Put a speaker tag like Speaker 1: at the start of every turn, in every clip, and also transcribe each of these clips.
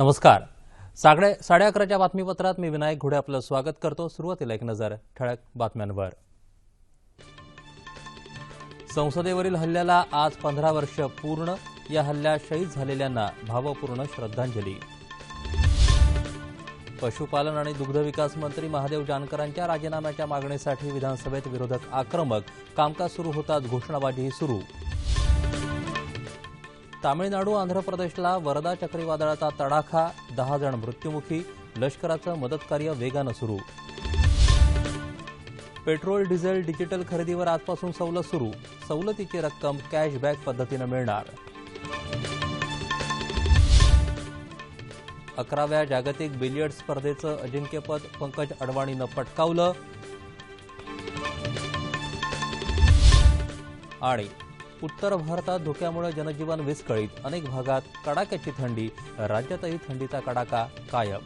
Speaker 1: नमस्कार. साडे साडे अकराच्या बातमीपत्रात मी विनायक घोडे आपलं स्वागत करतो. सुरुवातीला एक नजर ठळक बातम्यांवर. संसदेवरील हल्ल्याला आज पंधरा वर्ष पूर्ण. या हल्ल्यात शहीद झालेल्यांना भावपूर्ण श्रद्धांजली. पशुपालन आणि दुग्धविकास मंत्री महादेव जानकरांच्या राजीनाम्याच्या मागणीसाठी विधानसभेत विरोधक आक्रमक. कामकाज सुरू होताच घोषणाबाजीही सुरू. तामिळनाडू आंध्र प्रदेशला वरदा चक्रीवादळाचा तडाखा दहा जण मृत्युमुखी लष्कराचं मदतकार्य वेगानं सुरू. पेट्रोल डिझेल डिजिटल खरेदीवर आजपासून सवलत सुरू. सवलतीची रक्कम कॅशबॅक पद्धतीनं मिळणार. अकराव्या जागतिक बिलियर्ड स्पर्धेचं अजिंक्यपद पंकज अडवाणीनं पटकावलं. आणि उत्तर भारतात धुक्यामुळे जनजीवन विस्कळीत. अनेक भागात कडाक्याची थंडी. राज्यातही थंडीचा कडाका कायम.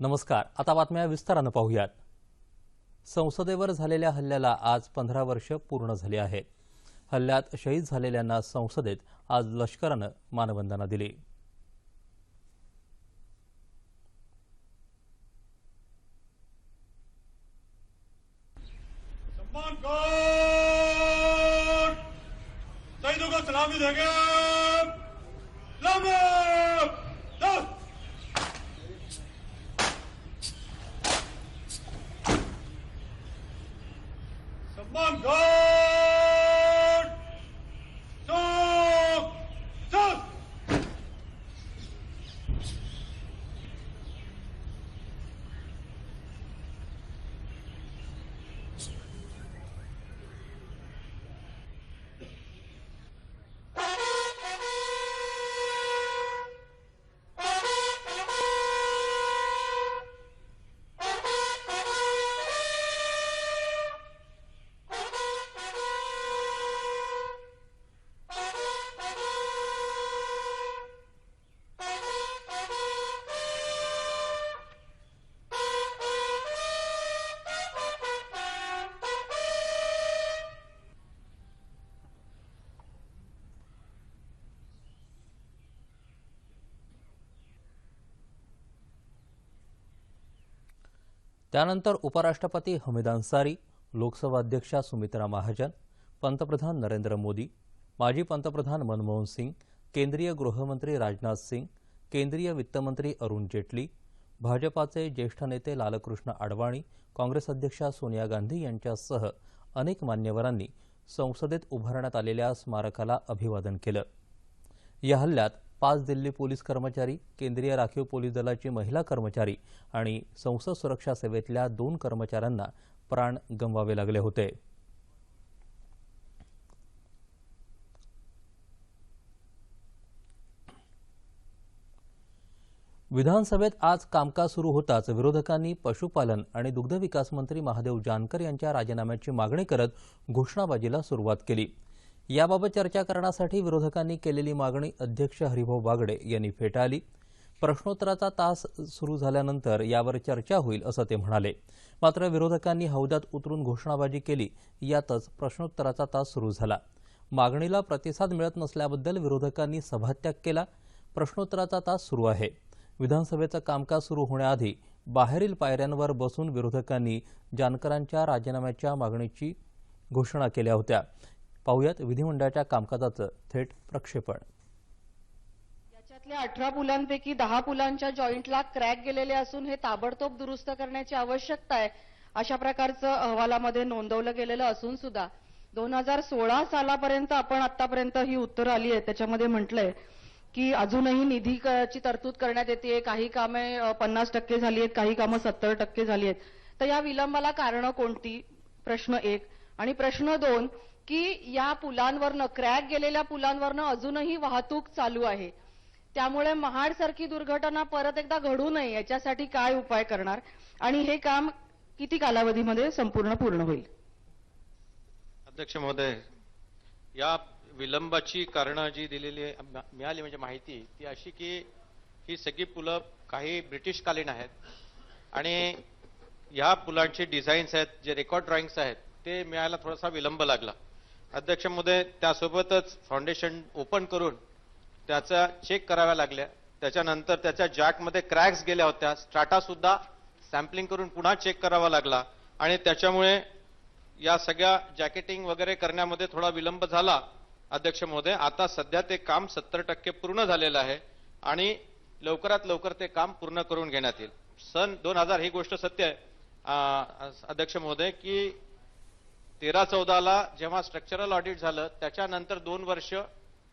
Speaker 1: नमस्कार. आता बातम्या विस्तारानं पाहूयात. संसदेवर झालेल्या हल्ल्याला आज पंधरा वर्ष पूर्ण झाली आहेत. हल्ल्यात शहीद झालेल्यांना संसदेत आज लष्करानं मानवंदना दिली.
Speaker 2: शहीदों को सलामी देंगे लम्बे
Speaker 1: त्यानंतर उपराष्ट्रपती हमीद अन्सारी लोकसभा अध्यक्षा सुमित्रा महाजन पंतप्रधान नरेंद्र मोदी माजी पंतप्रधान मनमोहन सिंग केंद्रीय गृहमंत्री राजनाथ सिंग केंद्रीय वित्तमंत्री अरुण जेटली भाजपाचे ज्येष्ठ नेते लालकृष्ण आडवाणी काँग्रेस अध्यक्षा सोनिया गांधी यांच्यासह अनेक मान्यवरांनी संसदेत उभारण्यात आलेल्या स्मारकाला अभिवादन केलं. या हल्ल्यात पाच दिल्ली पोलीस कर्मचारी केंद्रीय राखीव पोलीस दलाची महिला कर्मचारी आणि संसद सुरक्षा सेवेतल्या दोन कर्मचाऱ्यांना प्राण गमवावे लागले होते. विधानसभेत आज कामकाज सुरू होताच विरोधकांनी पशुपालन आणि दुग्धविकास मंत्री महादेव जानकर यांच्या राजीनाम्याची मागणी करत घोषणाबाजीला सुरुवात केली. याबाबत चर्चा करण्यासाठी विरोधकांनी केलेली मागणी अध्यक्ष हरिभाऊ बागडे यांनी फेटाळली. प्रश्नोत्तराचा तास सुरू झाल्यानंतर यावर चर्चा होईल असं ते म्हणाले. मात्र विरोधकांनी हौद्यात उतरून घोषणाबाजी केली यातच प्रश्नोत्तराचा तास सुरू झाला. मागणीला प्रतिसाद मिळत नसल्याबद्दल विरोधकांनी सभात्याग केला. प्रश्नोत्तराचा तास सुरू आहे. विधानसभेचं कामकाज सुरू होण्याआधी बाहेरील पायऱ्यांवर बसून विरोधकांनी जानकरांच्या राजीनाम्याच्या मागणीची घोषणा केल्या होत्या. पाहुयात विधिमंडळाच्या कामकाजाचं थेट प्रक्षेपण.
Speaker 3: याच्यातल्या अठरा पुलांपैकी दहा पुलांच्या जॉईंटला क्रॅक गेलेले असून हे ताबडतोब दुरुस्त करण्याची आवश्यकता आहे अशा प्रकारचं अहवालामध्ये नोंदवलं गेलेलं असून सुद्धा. दोन हजार सोळा सालापर्यंत आपण आतापर्यंत ही उत्तरं आली आहेत त्याच्यामध्ये म्हटलंय की अजूनही निधीची तरतूद करण्यात येते काही कामे पन्नास टक्के झाली आहेत काही कामं सत्तर टक्के झाली आहेत. तर या विलंबाला कारणं कोणती? प्रश्न एक. आणि प्रश्न दोन की या पुलांवरनं क्रॅक गेलेल्या पुलांवरनं अजूनही वाहतूक चालू आहे. त्यामुळे महाडसारखी दुर्घटना परत एकदा घडू नये याच्यासाठी काय उपाय करणार? आणि हे काम किती कालावधीमध्ये संपूर्ण पूर्ण होईल?
Speaker 4: अध्यक्ष महोदय या विलंबाची कारणं जी दिलेली आहे, मिळाली म्हणजे माहिती ती अशी की ही सगळी पुलं काही ब्रिटिशकालीन आहेत आणि ह्या पुलांचे डिझाईन्स आहेत जे रेकॉर्ड ड्रॉइंग्स आहेत ते मिळायला थोडासा विलंब लागला. अध्यक्ष महोदय त्यासोबतच फाउंडेशन ओपन करून त्याचा चेक कराव्या लागल्या. त्याच्यानंतर त्याच्या जॅकमध्ये क्रॅक्स गेल्या होत्या. स्ट्राटा सुद्धा सॅम्पलिंग करून पुन्हा चेक करावा लागला. आणि त्याच्यामुळे या सगळ्या जॅकेटिंग वगैरे करण्यामध्ये थोडा विलंब झाला. अध्यक्ष महोदय आता सध्या ते काम सत्तर टक्के पूर्ण झालेलं आहे आणि लवकरात लवकर ते काम पूर्ण करून घेण्यात येईल. सन दोन हजार ही गोष्ट सत्य आहे. अध्यक्ष महोदय की तेरा चौदाला जेव्हा स्ट्रक्चरल ऑडिट झालं त्याच्यानंतर दोन वर्ष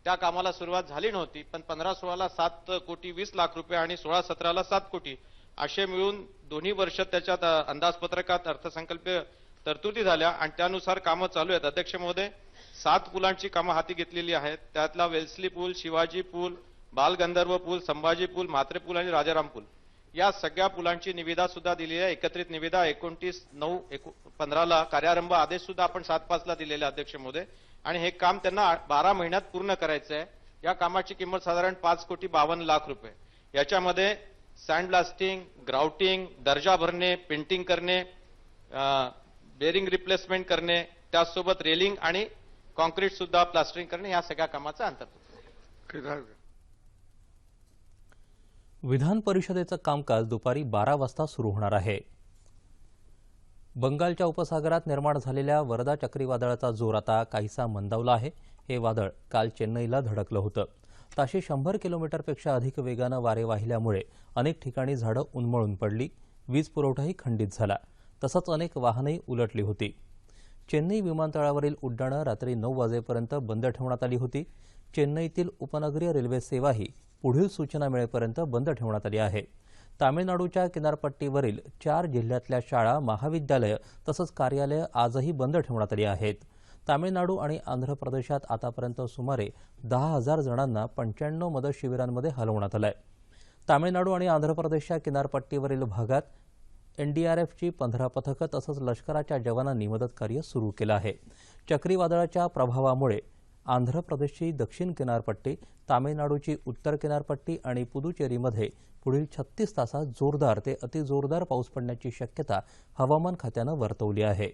Speaker 4: त्या कामाला सुरुवात झाली नव्हती. पण पंधरा सोळाला सात कोटी वीस लाख रुपये आणि सोळा सतराला सात कोटी असे मिळून दोन्ही वर्ष त्याच्यात अंदाजपत्रकात अर्थसंकल्पीय तरतुदी झाल्या आणि त्यानुसार कामं चालू आहेत. अध्यक्ष महोदय सात पुलांची कामं हाती घेतलेली आहेत. त्यातला वेल्सली पूल शिवाजी पूल बालगंधर्व पूल संभाजी पूल म्हात्रे पूल आणि राजाराम पूल. या सगळ्या पुलांची निविदा सुद्धा दिलेली आहे. एकत्रित निविदा एकोणतीस नऊ पंधराला कार्यारंभ आदेश सुद्धा आपण सात पाचला दिलेले आहे, अध्यक्ष महोदय. आणि हे काम त्यांना बारा महिन्यात पूर्ण करायचं आहे. या कामाची किंमत साधारण पाच कोटी बावन्न लाख रुपये. याच्यामध्ये सँड ब्लास्टिंग ग्राउटिंग दर्जा भरणे पेंटिंग करणे बेरिंग रिप्लेसमेंट करणे त्याचसोबत रेलिंग आणि कॉन्क्रीट सुद्धा प्लास्टरिंग करणे या सगळ्या कामाचा अंतर्गत
Speaker 1: विधान परिषदेचं कामकाज दुपारी बारा वाजता सुरू होणार आहे. बंगालच्या उपसागरात निर्माण झालेल्या वरदा चक्रीवादळाचा जोर आता काहीसा मंदावला आहे. हे वादळ काल चेन्नईला धडकलं होतं. ताशी शंभर किलोमीटरपेक्षा अधिक वेगानं वारे वाहिल्यामुळे अनेक ठिकाणी झाडं उन्मळून पडली. वीज पुरवठाही खंडित झाला. तसंच अनेक वाहनंही उलटली होती. चेन्नई विमानतळावरील उड्डाणं रात्री नऊ वाजेपर्यंत बंद ठेवण्यात आली होती. चेन्नईतील उपनगरीय रेल्वे सेवाही पुढील सूचना मिळेपर्यंत बंद ठेवण्यात आली आहे. तामिळनाडूच्या किनारपट्टीवरील चार जिल्ह्यातल्या शाळा महाविद्यालयं तसंच कार्यालयं आजही बंद ठेवण्यात आली आहेत. तामिळनाडू आणि आंध्र प्रदेशात आतापर्यंत सुमारे दहा हजार जणांना पंच्याण्णव मदत शिबिरांमध्ये हलवण्यात आलं आहे तामिळनाडू आणि आंध्र प्रदेशच्या किनारपट्टीवरील भागात एनडीआरएफची पंधरा पथकं तसंच लष्कराच्या जवानांनी मदत कार्य सुरू केलं आहे. चक्रीवादळाच्या प्रभावामुळे आंध्र प्रदेशची दक्षिण किनारपट्टी तामिळनाडूची उत्तर किनारपट्टी आणि पुदुचेरीमध्ये पुढील छत्तीस तासात जोरदार ते अतिजोरदार पाऊस पडण्याची शक्यता हवामान खात्यानं वर्तवली आहे.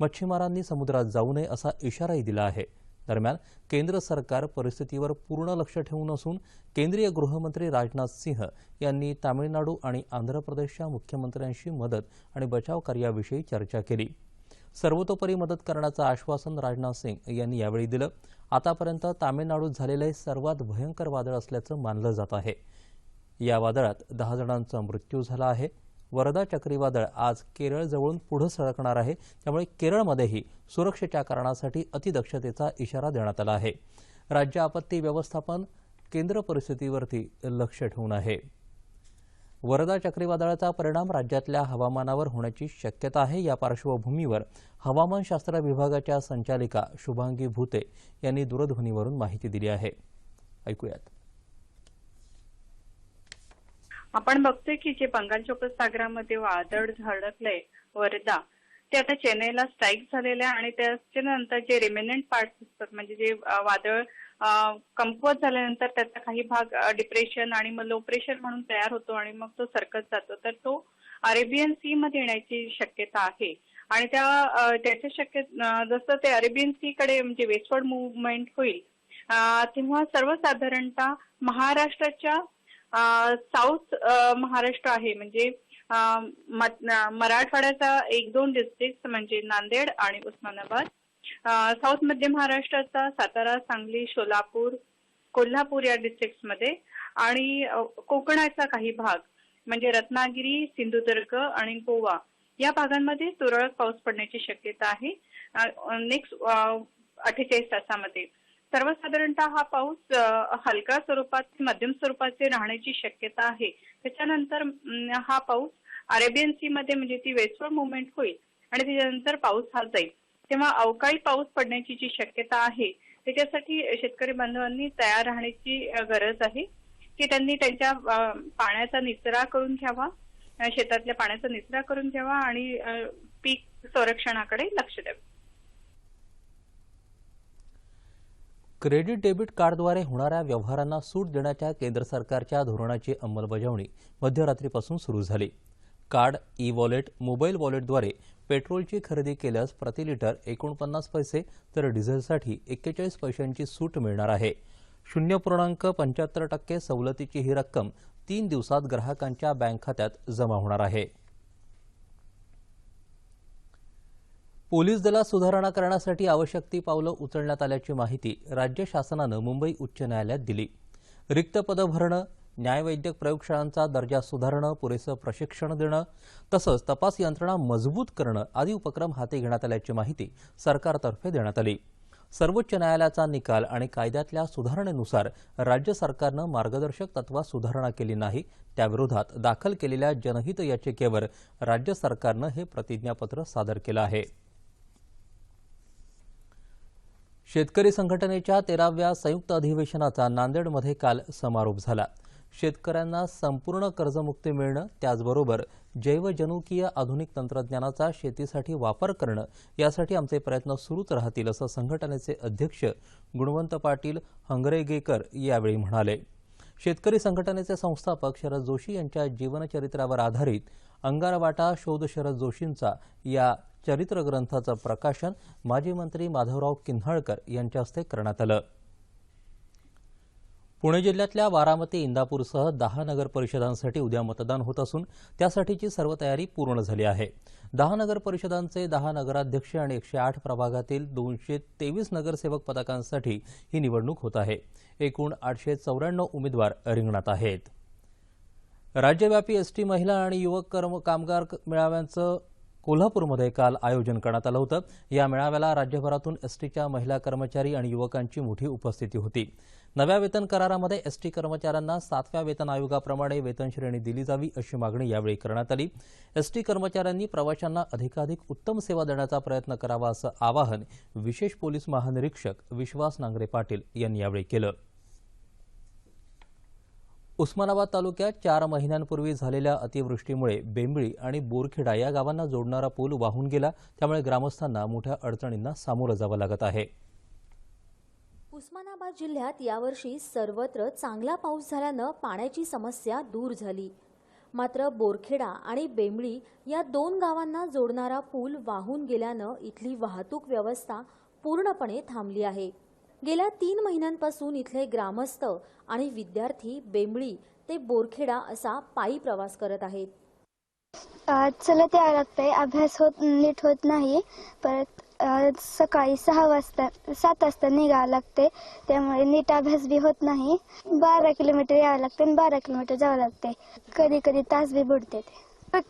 Speaker 1: मच्छीमारांनी समुद्रात जाऊ नये असा इशाराही दिला आहे. दरम्यान केंद्र सरकार परिस्थितीवर पूर्ण लक्ष ठेवून असून केंद्रीय गृहमंत्री राजनाथ सिंह यांनी तामिळनाडू आणि आंध्र प्रदेशच्या मुख्यमंत्र्यांशी मदत आणि बचाव कार्याविषयी चर्चा केली. सर्वतोपरी मदत करण्याचं आश्वासन राजनाथ सिंग यांनी यावेळी दिलं. आतापर्यंत तामिळनाडूत झालेलं हे सर्वात भयंकर वादळ असल्याचं मानलं जात आहे. या वादळात दहा जणांचा मृत्यू झाला आहे. वरदा चक्रीवादळ आज केरळजवळून पुढं सरकणार आहे. त्यामुळे केरळमध्येही सुरक्षेच्या कारणासाठी अतिदक्षतेचा इशारा देण्यात आला आहे. राज्य आपत्ती व्यवस्थापन केंद्र परिस्थितीवरती लक्ष ठेवून आहे. वरदा चक्रीवादळाचा परिणाम राज्यातल्या हवामानावर होण्याची शक्यता आहे. या पार्श्वभूमीवर हवामानशास्त्र विभागाच्या संचालिका शुभांगी भूते यांनी दूरध्वनीवरून माहिती दिली आहे. ऐकूयात.
Speaker 5: आपण बघतोय की जे बंगालच्या उपसागरामध्ये वादळ झडकलंय वरदा ते आता चेन्नईला स्ट्राईक झालेलं आहे आणि त्याच्यानंतर जे रिमेनंट पार्ट असतात म्हणजे जे वादळ कमकुवत झाल्यानंतर त्याचा काही भाग डिप्रेशन आणि मग लो प्रेशर म्हणून तयार होतो आणि मग तो सरकत जातो. तर तो अरेबियन सी मध्ये येण्याची शक्यता आहे. आणि त्या त्याच्या शक्य जसं ते अरेबियन सी कडे म्हणजे वेस्टवर्ड मुवमेंट होईल तेव्हा सर्वसाधारणतः महाराष्ट्राच्या साऊथ महाराष्ट्र आहे. म्हणजे मराठवाड्याचा एक दोन डिस्ट्रिक्ट म्हणजे नांदेड आणि उस्मानाबाद साऊथ मध्य महाराष्ट्राचा सातारा सांगली सोलापूर कोल्हापूर या डिस्ट्रिक्ट्समध्ये आणि कोकणाचा काही भाग म्हणजे रत्नागिरी सिंधुदुर्ग आणि गोवा या भागांमध्ये तुरळक पाऊस पडण्याची शक्यता आहे. नेक्स्ट अठ्ठेचाळीस तासामध्ये. सर्वसाधारणतः हा पाऊस हलका स्वरूपात मध्यम स्वरूपाचे राहण्याची शक्यता आहे. त्याच्यानंतर हा पाऊस अरेबियन सी मध्ये म्हणजे ती वेस्टवर्ड मुवमेंट होईल आणि त्याच्यानंतर पाऊस हा जाईल. तेव्हा अवकाळी पाऊस पडण्याची जी शक्यता आहे त्याच्यासाठी शेतकरी बांधवांनी तयार राहण्याची गरज आहे. की त्यांनी त्यांच्या पाण्याचा निचरा करून घ्यावा शेतातल्या पाण्याचा निचरा करून घ्यावा आणि पीक संरक्षणाकडे लक्ष द्यावे.
Speaker 1: क्रेडिट डेबिट कार्डद्वारे होणाऱ्या व्यवहारांना सूट देण्याच्या केंद्र सरकारच्या धोरणाची अंमलबजावणी मध्यरात्रीपासून सुरू झाली. कार्ड ई वॉलेट मोबाईल वॉलेटद्वारे पेट्रोलची खरेदी केल्यास प्रति लिटर एकोणपन्नास पैसे तर डिझेलसाठी एक्केचाळीस पैशांची सूट मिळणार आहे. शून्य पूर्णांक पंच्याहत्तर टक्के सवलतीची ही रक्कम तीन दिवसात ग्राहकांच्या बँक खात्यात जमा होणार आहे. पोलीस दलात सुधारणा करण्यासाठी आवश्यक ती पावलं उचलण्यात आल्याची माहिती राज्य शासनानं मुंबई उच्च न्यायालयात दिली. रिक्त पदं भरणं न्यायवैद्यक प्रयोगशाळांचा दर्जा सुधारणं पुरेसं प्रशिक्षण देणं तसंच तपास यंत्रणा मजबूत करणं आदी उपक्रम हाती घेण्यात आल्याची माहिती सरकारतर्फे देण्यात आली. सर्वोच्च न्यायालयाचा निकाल आणि कायद्यातल्या सुधारणेनुसार राज्य सरकारनं मार्गदर्शक तत्वात सुधारणा केली नाही त्याविरोधात दाखल केलेल्या जनहित याचिकेवर राज्य सरकारनं हे प्रतिज्ञापत्र सादर केलं आहे. शेतकरी संघटनेच्या तेराव्या संयुक्त अधिवेशनाचा नांदेडमध्ये काल समारोप झाला. शेतकऱ्यांना संपूर्ण कर्जमुक्ती मिळणं त्याचबरोबर जैवजनुकीय आधुनिक तंत्रज्ञानाचा शेतीसाठी वापर करणं यासाठी आमचे प्रयत्न सुरूच राहतील असं संघटनेचे अध्यक्ष गुणवंत पाटील हंगरेगेकर यावेळी म्हणाले. शेतकरी संघटनेचे संस्थापक शरद जोशी यांच्या जीवनचरित्रावर आधारित अंगारवाटा शोध शरद जोशींचा या चरित्र ग्रंथाचं प्रकाशन माजी मंत्री माधवराव किन्हाळकर यांच्या हस्ते करण्यात आलं. पुणे जिल्ह्यातल्या बारामती इंदापूरसह दहा नगर परिषदांसाठी उद्या मतदान होत असून त्यासाठीची सर्व तयारी पूर्ण झाली आहे. दहा नगर परिषदांचे दहा नगराध्यक्ष आणि एकशे आठ प्रभागातील दोनशे तेवीस नगरसेवक पदकांसाठी ही निवडणूक होत आहे. एकूण आठशे चौऱ्याण्णव उमेदवार रिंगणात आहेत. राज्यव्यापी एसटी महिला आणि युवक कर्म कामगार मेळाव्यांचं कोल्हापूरमध्ये काल आयोजन करण्यात आलं होतं. या मेळाव्याला राज्यभरातून एसटीच्या महिला कर्मचारी आणि युवकांची मोठी उपस्थिती होती. नव्या वेतन करारामध्ये एसटी कर्मचाऱ्यांना सातव्या वेतन आयोगाप्रमाणे वेतन श्रेणी दिली जावी अशी मागणी यावेळी करण्यात आली. एसटी कर्मचाऱ्यांनी प्रवाशांना अधिकाधिक उत्तम सेवा देण्याचा प्रयत्न करावा असं आवाहन विशेष पोलीस महानिरीक्षक विश्वास नांगरे पाटील यांनी यावेळी केलं. उस्मानाबाद तालुक्यात चार महिन्यांपूर्वी झालेल्या अतिवृष्टीमुळे बेंबळी आणि बोरखेडा या गावांना जोडणारा पूल वाहून गेला. त्यामुळे ग्रामस्थांना मोठ्या अडचणींना सामोरं जावं लागत आहे.
Speaker 6: उस्मानाबाद जिल्ह्यात यावर्षी सर्वत्र चांगला पाऊस झाल्यानं पाण्याची समस्या दूर झाली. मात्र बोरखेडा आणि बेंबळी या दोन गावांना जोडणारा पूल वाहून गेल्यानं इथली वाहतूक व्यवस्था पूर्णपणे थांबली आहे. गेल्या तीन महिन्यांपासून इथले ग्रामस्थ आणि विद्यार्थी बेंबळी ते बोरखेडा असा पायी प्रवास करत आहेत.
Speaker 7: चलत यावं लागतंय अभ्यास होत नीट होत नाही. परत सकाळी सहा वाजता सात वाजता निघावं लागते. त्यामुळे नीट अभ्यास बी होत नाही. बारा किलोमीटर यावं लागते आणि बारा किलोमीटर जावं लागते. कधी कधी तास बी बुडते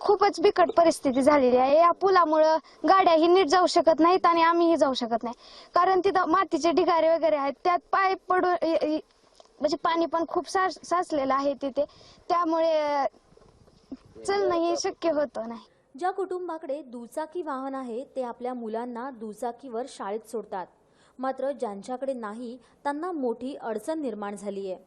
Speaker 8: खूपच बिकट परिस्थिती झालेली आहे. या पुलामुळं गाड्याही नीट जाऊ शकत नाहीत आणि आम्हीही जाऊ शकत नाही. कारण तिथं मातीचे ढिगारे वगैरे आहेत. त्यात पाय पडून म्हणजे पाणी पण खूप साच- साचलेलं आहे तिथे. त्यामुळे चलणंही शक्य होतं नाही.
Speaker 6: ज्या कुटुंबाकडे दुचाकी वाहन आहे ते आपल्या मुलांना दुचाकीवर शाळेत सोडतात. मात्र ज्यांच्याकडे नाही त्यांना मोठी अडचण निर्माण झाली आहे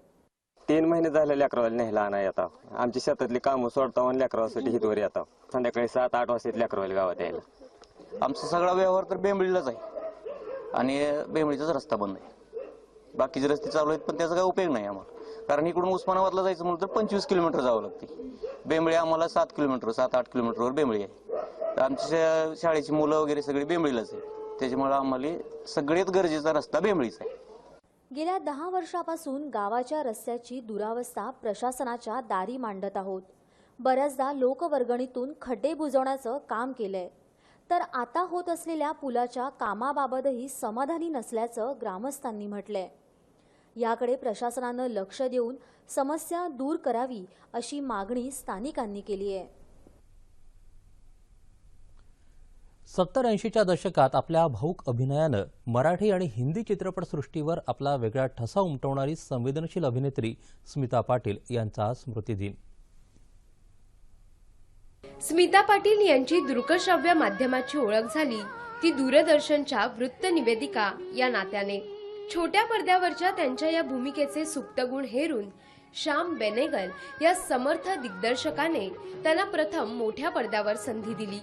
Speaker 9: तीन महिने झाले लेकरावाला नेहला नाही आता आमची शेतातली कामं सोडता आणि लेकरावासाठी हितवर येतात. संध्याकाळी सात आठ वाजता लेकरावाला गावात यायला.
Speaker 10: आमचा सगळा व्यवहार तर बेंबळीलाच आहे. आणि बेंबळीचाच रस्ता बंद आहे. बाकीचे रस्ते चालू आहेत पण त्याचा काही उपयोग नाही आम्हाला. कारण इकडून उस्मानाबादला जायचं म्हणलं तर पंचवीस किलोमीटर जावं लागते. बेंबळी आम्हाला सात किलोमीटर सात आठ किलोमीटरवर बेंबळी आहे. तर आमच्या शा- शाळेची मुलं वगैरे सगळी बेंबळीलाच आहे त्याच्यामुळे आम्हाला सगळ्यात गरजेचा रस्ता बेंबळीचा आहे.
Speaker 6: गेल्या दहा वर्षापासून गावाच्या रस्त्याची दुरावस्था प्रशासनाच्या दारी मांडत आहोत. बऱ्याचदा लोकवर्गणीतून खड्डे बुजवण्याचं काम केलंय. तर आता होत असलेल्या पुलाच्या कामाबाबतही समाधानी नसल्याचं ग्रामस्थांनी म्हटलंय. याकडे प्रशासनानं लक्ष देऊन समस्या दूर करावी अशी मागणी स्थानिकांनी केली आहे.
Speaker 1: सत्तर ऐंशीच्या दशकात आपल्या भाऊक अभिनयानं मराठी आणि हिंदी चित्रपटसृष्टीवर आपला वेगळा ठसा उमटवणारी संवेदनशील अभिनेत्री स्मिता पाटील यांचा स्मृतिदिन
Speaker 11: स्मिता पाटील यांची दृकश्राव्य माध्यमाची ओळख झाली. ती दूरदर्शनच्या वृत्त निवेदिका या नात्याने. छोट्या पडद्यावरच्या त्यांच्या या भूमिकेचे सुप्त गुण हेरून श्याम बेनेगल या समर्थ दिग्दर्शकाने त्यांना प्रथम मोठ्या पडद्यावर संधी दिली.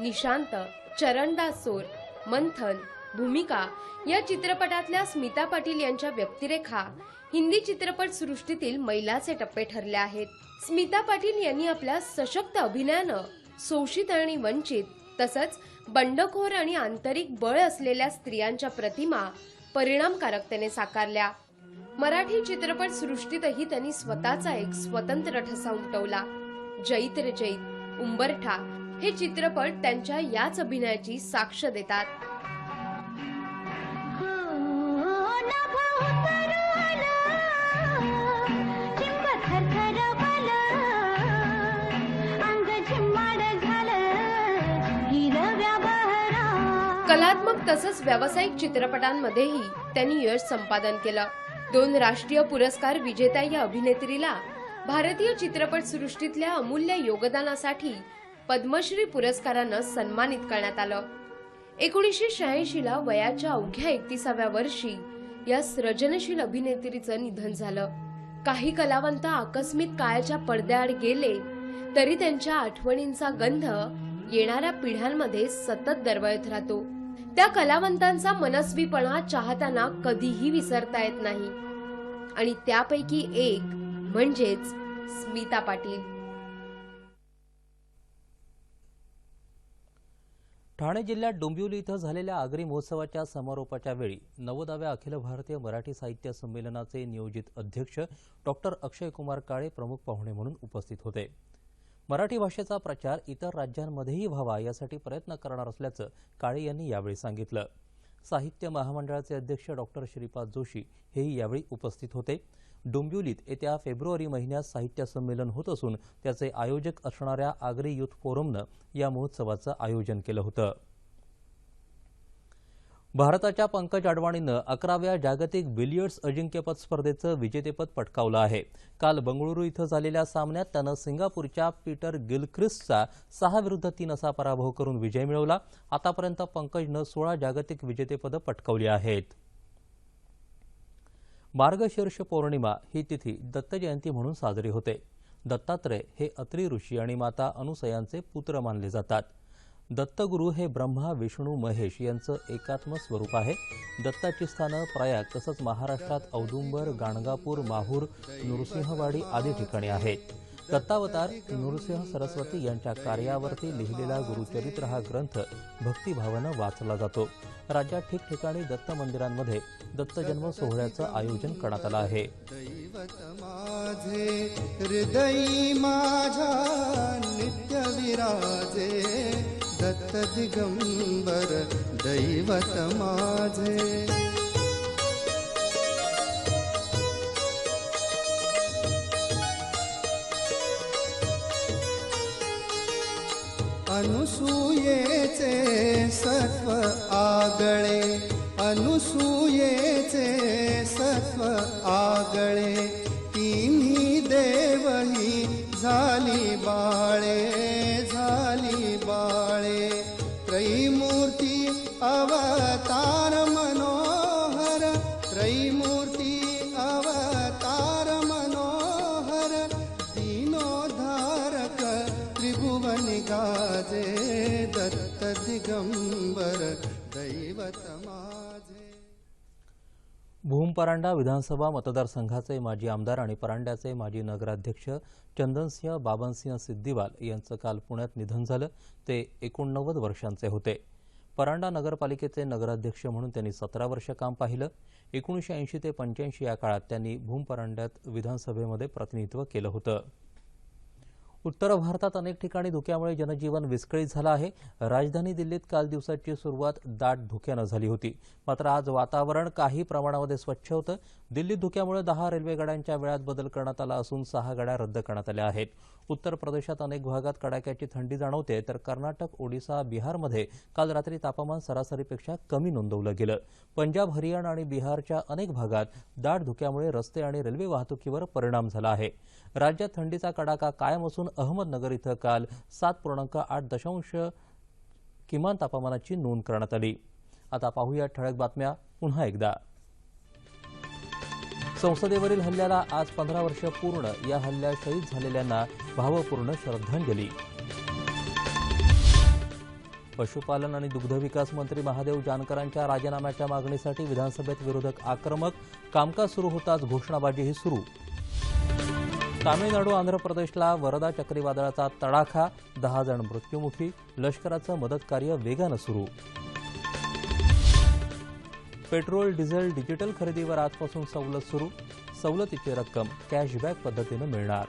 Speaker 11: निशांत चरणदास सोर मंथन भूमिका या चित्रपटातल्या स्मिता पाटील यांच्या व्यक्तिरेखा हिंदी चित्रपट सृष्टीतील मैलाचे टप्पे ठरले आहेत. स्मिता पाटील यांनी आपल्या सशक्त अभिनयानं शोषित आणि वंचित तसंच बंडखोर आणि आंतरिक बळ असलेल्या स्त्रियांच्या प्रतिमा परिणामकारकतेने साकारल्या. मराठी चित्रपट सृष्टीतही त्यांनी स्वतःचा एक स्वतंत्र ठसा उमटवला. जैत रे जैत उंबरठा हे चित्रपट त्यांच्या याच अभिनयाची साक्ष देतात. कलात्मक तसंच व्यावसायिक चित्रपटांमध्येही त्यांनी यश संपादन केलं. दोन राष्ट्रीय पुरस्कार विजेत्या या अभिनेत्रीला भारतीय चित्रपट सृष्टीतल्या अमूल्य योगदानासाठी पद्मश्री पुरस्कारानं सन्मानित करण्यात आलं. एकोणीसशे शहाऐंशी ला वयाच्या अवघ्या एकतीसाव्या वर्षी या सृजनशील अभिनेत्रीचं निधन झालं. काही कलावंत आकस्मिक काळाच्या पडद्याआड गेले तरी त्यांच्या आठवणींचा गंध येणाऱ्या पिढ्यांमध्ये सतत दरवळत राहतो. त्या कलावंतांचा मनस्वीपणा चाहत्यांना कधीही विसरता येत नाही. आणि त्यापैकी एक म्हणजेच स्मिता पाटील.
Speaker 1: ठाणे जिल्ह्यात डोंबिवली इथं झालेल्या आगरी महोत्सवाच्या समारोपाच्या वेळी नवदाव्या अखिल भारतीय मराठी साहित्य संमेलनाचे नियोजित अध्यक्ष डॉक्टर अक्षय कुमार काळे प्रमुख पाहुणे म्हणून उपस्थित होते. मराठी भाषेचा प्रचार इतर राज्यांमध्येही व्हावा यासाठी प्रयत्न करणार असल्याचं काळे यांनी यावेळी सांगितलं. साहित्य महामंडळाचे अध्यक्ष डॉक्टर श्रीपाद जोशी हेही यावेळी उपस्थित होते. डोंबिवलीत येत्या फेब्रुवारी महिन्यात साहित्य संमेलन होत असून त्याचे आयोजक असणाऱ्या आगरी युथ फोरमनं या महोत्सवाचं आयोजन केलं होतं. भारताच्या पंकज अडवाणीनं अकराव्या जागतिक बिलियर्ड्स अजिंक्यपद स्पर्धेचं विजेतेपद पटकावलं आहे. काल बंगळुरू इथं झालेल्या सामन्यात त्यानं सिंगापूरच्या पीटर गिलख्रिस्टचा सहा विरुद्ध तीन असा पराभव करून विजय मिळवला. आतापर्यंत पंकजनं सोळा जागतिक विजेतेपदं पटकावली आहेत. मार्गशीर्ष पौर्णिमा ही तिथी दत्त जयंती म्हणून साजरी होते. दत्तात्रय हे अत्री ऋषी आणि माता अनुसयांचे पुत्र मानले जातात. दत्तगुरू हे ब्रह्मा विष्णू महेश यांचं एकात्म स्वरूप आहे. दत्ताची स्थानं प्रयाग तसंच महाराष्ट्रात औदुंबर गाणगापूर माहूर नृसिंहवाडी आदी ठिकाणी आहेत दत्तावतार नृसिंह सरस्वती यांच्या कार्यावरती लिहिलेला गुरुचरित्र हा ग्रंथ भक्तिभावानं वाचला जातो. राज्यात ठिकठिकाणी दत्त मंदिरांमध्ये दत्तजन्म सोहळ्याचं आयोजन करण्यात आलं आहे.
Speaker 12: माझे माझा नित्य विराजे दत्त दिगंबर दैवत माझे अनुसूयेचे सत्व आगळे अनुसूयेचे सत्व आगळे
Speaker 1: परांडा विधानसभा मतदारसंघाचे माजी आमदार आणि परांड्याचे माजी नगराध्यक्ष चंदनसिंह बाबनसिंह सिद्दीवाल यांचं काल पुण्यात निधन झालं. ते एकोणनव्वद वर्षांचे होते. परांडा नगरपालिकेचे नगराध्यक्ष म्हणून त्यांनी सतरा वर्ष काम पाहिलं. एकोणीसशे ऐंशी ते पंच्याऐंशी या काळात त्यांनी भूम परांड्यात विधानसभेमध्ये प्रतिनिधित्व केलं होतं. उत्तर भारतात अनेक ठिकाणी धुक्यामुळे जनजीवन विस्कळीत झालं आहे. राजधानी दिल्लीत काल दिवसाची सुरुवात दाट धुक्यानं झाली होती. मात्र आज वातावरण काही प्रमाणामध्ये स्वच्छ होतं. दिल्लीत धुक्यामुळे दहा रेल्वे गाड्यांच्या वेळात बदल करण्यात आला असून सहा गाड्या रद्द करण्यात आल्या आहेत. उत्तर प्रदेशात अनेक भागात कडाक्याची थंडी जाणवते तर कर्नाटक ओडिसा बिहारमध्ये काल रात्री तापमान सरासरीपेक्षा कमी नोंदवलं गेलं. पंजाब हरियाणा आणि बिहारच्या अनेक भागात दाट धुक्यामुळे रस्ते आणि रेल्वे वाहतुकीवर परिणाम झाला आहे. राज्यात थंडीचा कडाका कायम असून अहमदनगर इथं काल सात पूर्णांक आठ दशांश किमान तापमानाची नोंद करण्यात आली. आता पाहूया ठळक बातम्या पुन्हा एकदा. संसदेवरील हल्ल्याला आज पंधरा वर्ष पूर्ण. या हल्ल्यात शहीद झालेल्यांना भावपूर्ण श्रद्धांजली. पशुपालन आणि दुग्धविकास मंत्री महादेव जानकरांच्या राजीनाम्याच्या मागणीसाठी विधानसभेत विरोधक आक्रमक. कामकाज सुरू होताच घोषणाबाजीही सुरू. तामिळनाडू आंध्र प्रदेशला वरदा चक्रीवादळाचा तडाखा दहा जण मृत्युमुखी लष्कराचं मदतकार्य वेगानं सुरू. पेट्रोल डिझेल डिजिटल खरेदीवर आजपासून सवलत सुरू. सवलतीची रक्कम कॅशबॅक पद्धतीनं मिळणार.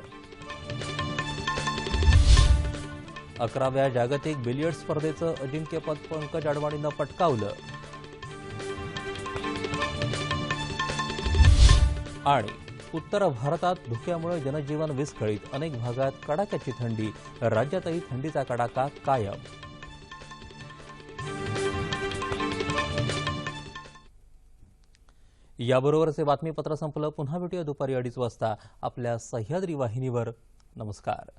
Speaker 1: अकराव्या जागतिक बिलियर्ड स्पर्धेचं अजिंक्यपद पंकज अडवाणीनं पटकावलं. आणि उत्तर भारतात धुक्यामुळे जनजीवन विस्कळीत. अनेक भागात कडाक्याची थंडी. राज्यातही थंडीचा कडाका कायम. याबरोबरच हे बातमीपत्र संपलं. पुन्हा भेटूया दुपारी अडीच वाजता. आपल्या सह्याद्री वाहिनीवर. नमस्कार.